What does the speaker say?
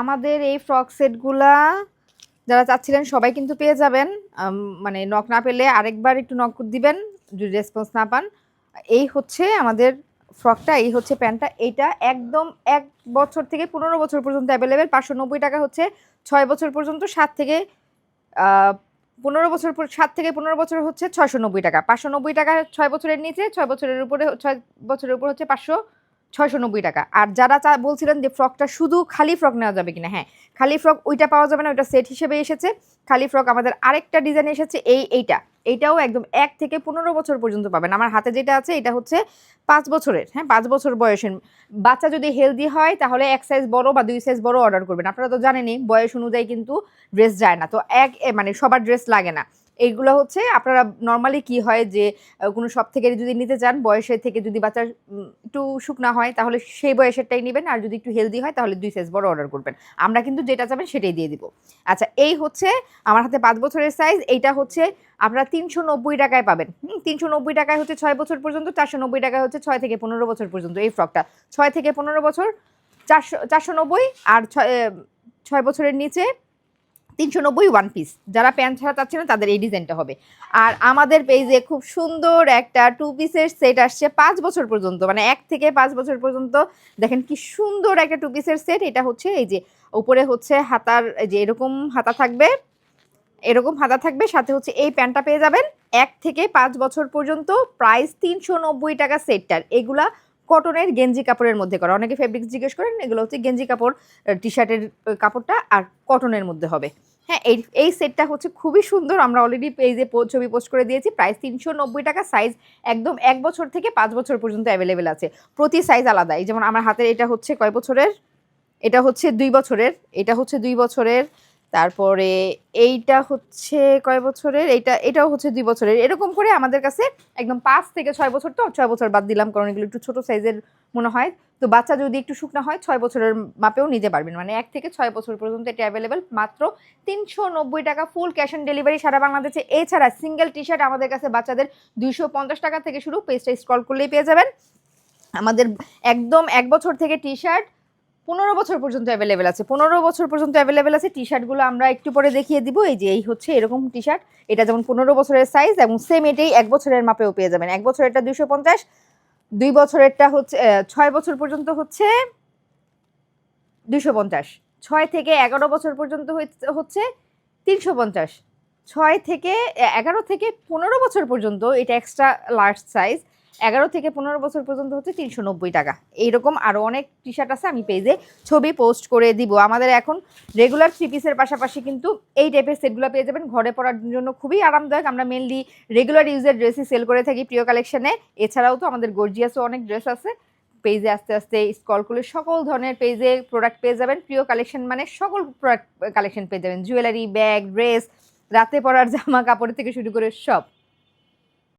আমাদের এই ফ্রক সেটগুলা যারা চাচ্ছিলেন সবাই কিন্তু পেয়ে যাবেন। মানে নক না পেলে আরেকবার একটু নক দিবেন, যদি রেসপন্স না পান। এই হচ্ছে আমাদের ফ্রকটা, এই হচ্ছে প্যান্টটা। এইটা একদম এক বছর থেকে পনেরো বছর পর্যন্ত অ্যাভেলেবেল পাঁচশো নব্বই টাকা হচ্ছে ছয় বছর পর্যন্ত, সাত থেকে পনেরো বছর সাত থেকে পনেরো বছর হচ্ছে ছয়শো নব্বই টাকা। পাঁচশো নব্বই টাকা ছয় বছরের নিচে, ছয় বছরের উপরে, ছয় বছরের উপর হচ্ছে পাঁচশো ছয়শো নব্বই টাকা। আর যারা চা বলছিলেন যে ফ্রকটা শুধু খালি ফ্রক নেওয়া যাবে কিনা হ্যাঁ খালি ফ্রক ওইটা পাওয়া যাবে না, ওইটা সেট হিসেবে এসেছে। খালি ফ্রক আমাদের আরেকটা ডিজাইন এসেছে, এই এইটা। এইটাও একদম এক থেকে পনেরো বছর পর্যন্ত পাবেন। আমার হাতে যেটা আছে, এটা হচ্ছে পাঁচ বছরের হ্যাঁ পাঁচ বছর বয়সের। বাচ্চা যদি হেলদি হয়, তাহলে এক সাইজ বড় বা দুই সাইজ বড় অর্ডার করবেন। আপনারা তো জানেনই, বয়স অনুযায়ী কিন্তু ড্রেস যায় না। তো এক মানে সবার ড্রেস লাগে না। এইগুলো হচ্ছে আপনারা নর্মালি কি হয় যে কোনো সব থেকে যদি নিতে চান, বয়সের থেকে যদি বাচ্চার একটু শুকনা হয়, তাহলে সেই বয়সেরটাই নেবেন। আর যদি একটু হেলদি হয়, তাহলে দুই সাইজ বড় অর্ডার করবেন। আমরা কিন্তু যেটা চাবেন, সেটাই দিয়ে দিব। আচ্ছা এই হচ্ছে আমার হাতে পাঁচ বছরের সাইজ এইটা হচ্ছে আপনারা তিনশো নব্বই টাকায় পাবেন। তিনশো নব্বই টাকায় হচ্ছে ছয় বছর পর্যন্ত, চারশো নব্বই টাকায় হচ্ছে ছয় থেকে পনেরো বছর পর্যন্ত এই ফ্রকটা ছয় থেকে পনেরো বছর, চারশো চারশো নব্বই আর ছয় ছয় বছরের নিচে তিনশো নব্বই ওয়ান পিস যারা প্যান্ট ছাড়া চাচ্ছেন না, তাদের এই ডিজাইনটা হবে। আর আমাদের পেজে খুব সুন্দর একটা টু পিসের সেট আসছে পাঁচ বছর পর্যন্ত। মানে এক থেকে পাঁচ বছর পর্যন্ত। দেখেন কি সুন্দর একটা টু পিসের সেট এটা হচ্ছে এই যে উপরে হচ্ছে হাতার যে এরকম হাতা থাকবে। এরকম হাতা থাকবে। সাথে হচ্ছে এই প্যান্টটা পেয়ে যাবেন। এক থেকে পাঁচ বছর পর্যন্ত। প্রাইস তিনশো নব্বই টাকা সেটটার এগুলা কটনের গেঞ্জি কাপড়ের মধ্যে করা। অনেকে ফেব্রিক্স জিজ্ঞেস করেন, এগুলো হচ্ছে গেঞ্জি কাপড় টি শার্টের কাপড়টা আর কটনের মধ্যে হবে। হ্যাঁ এই এই সেটটা হচ্ছে খুবই সুন্দর। আমরা অলরেডি পেজে ছবি পোস্ট করে দিয়েছি। প্রাইস তিনশো নব্বই টাকা। সাইজ একদম এক বছর থেকে পাঁচ বছর পর্যন্ত অ্যাভেলেবেল আছে। প্রতি সাইজ আলাদা। এই যেমন আমার হাতের এটা হচ্ছে কয় বছরের? এটা হচ্ছে দুই বছরের। এটা হচ্ছে দুই বছরের। তারপরে এইটা হচ্ছে কয় বছরের? এইটা, এটাও হচ্ছে দুই বছরের। এরকম করে আমাদের কাছে একদম পাঁচ থেকে ছয় বছর তো, ছয় বছর বাদ দিলাম কারণ এগুলো একটু ছোট সাইজের মনে হয়। তো বাচ্চা যদি একটু শুকনো হয়, ছয় বছরের মাপেও নিতে পারবেন। মানে এক থেকে ছয় বছর পর্যন্ত এটা অ্যাভেলেবেল মাত্র তিনশো নব্বই টাকা ফুল ক্যাশ অন ডেলিভারি সারা বাংলাদেশে। এছাড়া সিঙ্গেল টি শার্ট আমাদের কাছে বাচ্চাদের দুইশো পঞ্চাশ টাকা থেকে শুরু। পেজটা স্ক্রল করলেই পেয়ে যাবেন। আমাদের একদম এক বছর থেকে টি শার্ট পনেরো বছর পর্যন্ত অ্যাভেলেবেল আছে। পনেরো বছর পর্যন্ত অ্যাভেলেবেল আছে। টি শার্টগুলো আমরা একটু পরে দেখিয়ে দিব। এই যে, এই হচ্ছে এরকম টি শার্ট এটা যেমন পনেরো বছরের সাইজ এবং সেম এটাই এক বছরের মাপেও পেয়ে যাবেন। এক বছরেরটা দুইশো পঞ্চাশ, দুই বছরেরটা হচ্ছে ছয় বছর পর্যন্ত হচ্ছে দুইশো পঞ্চাশ। ছয় থেকে এগারো বছর পর্যন্ত হচ্ছে তিনশো পঞ্চাশ। ছয় থেকে এগারো থেকে পনেরো বছর পর্যন্ত এটা এক্সট্রা লার্জ সাইজ এগারো থেকে পনেরো বছর পর্যন্ত হচ্ছে তিনশো নব্বই টাকা। এইরকম আরও অনেক টি শার্ট আছে, আমি পেজে ছবি পোস্ট করে দিব। আমাদের এখন রেগুলার থ্রি পিসের পাশাপাশি কিন্তু এই টাইপের সেটগুলো পেয়ে যাবেন। ঘরে পরার জন্য খুবই আরামদায়ক। আমরা মেনলি রেগুলার ইউজের ড্রেসই সেল করে থাকি প্রিয় কালেকশনে এছাড়াও তো আমাদের গর্জিয়াসও অনেক ড্রেস আছে। পেজে আস্তে আস্তে স্কল করলে সকল ধরনের পেজে প্রোডাক্ট পেয়ে যাবেন। প্রিয় কালেকশন মানে সকল প্রোডাক্ট কালেকশন পেয়ে যাবেন। জুয়েলারি ব্যাগ ড্রেস রাতে পরার জামা কাপড় থেকে শুরু করে সব।